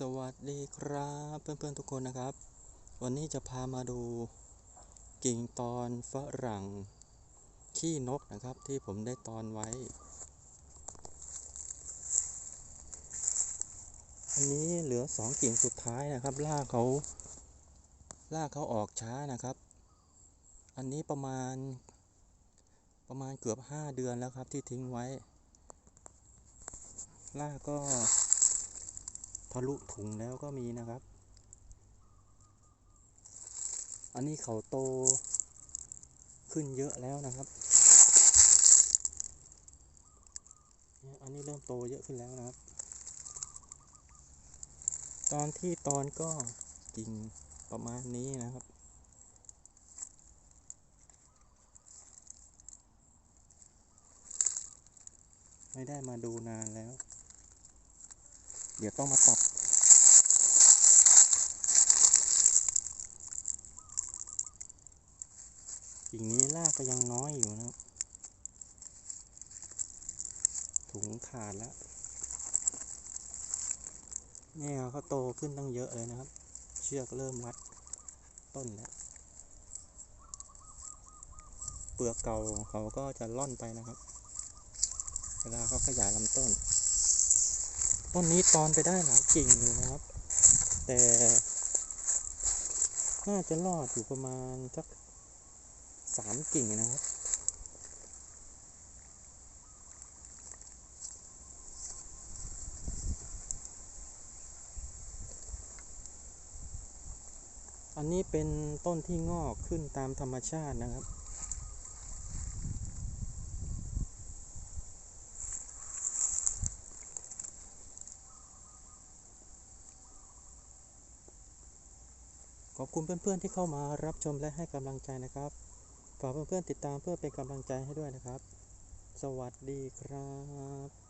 สวัสดีครับเพื่อนๆทุกคนนะครับ วันนี้จะพามาดูกิ่งตอนฝรั่งขี้นกนะครับที่ผมได้ตอนไว้ อันนี้เหลือสองกิ่งสุดท้ายนะครับรากเขารากเขาออกช้านะครับ อันนี้ประมาณประมาณเกือบห้าเดือนแล้วครับที่ทิ้งไว้รากก็ ทะลุถุงแล้วก็มีนะครับ อันนี้เขาโตขึ้นเยอะแล้วนะครับ อันนี้เริ่มโตเยอะขึ้นแล้วนะครับ ตอนที่ตอนก็กิ่งประมาณนี้นะครับไม่ได้มาดูนานแล้ว เดี๋ยวต้องมาตัดกิ่งนี้รากก็ยังน้อยอยู่นะ ถุงขาดแล้วเนี่ยเขาโตขึ้นตั้งเยอะเลยนะครับ เชือกเริ่มรัดต้นแล้ว เปลือกเก่าเขาก็จะล่อนไปนะครับ เวลาเขาขยายลำต้น ต้นนี้ตอนไปได้หลายกิ่งอยู่นะครับ แต่ น่าจะรอดอยู่ประมาณสักสามกิ่งนะครับอันนี้เป็นต้นที่งอกขึ้นตามธรรมชาตินะครับ ขอบคุณเพื่อนๆที่เข้ามารับชมและให้กำลังใจนะครับ ฝากเพื่อนๆติดตามเพื่อเป็นกำลังใจให้ด้วยนะครับ สวัสดีครับ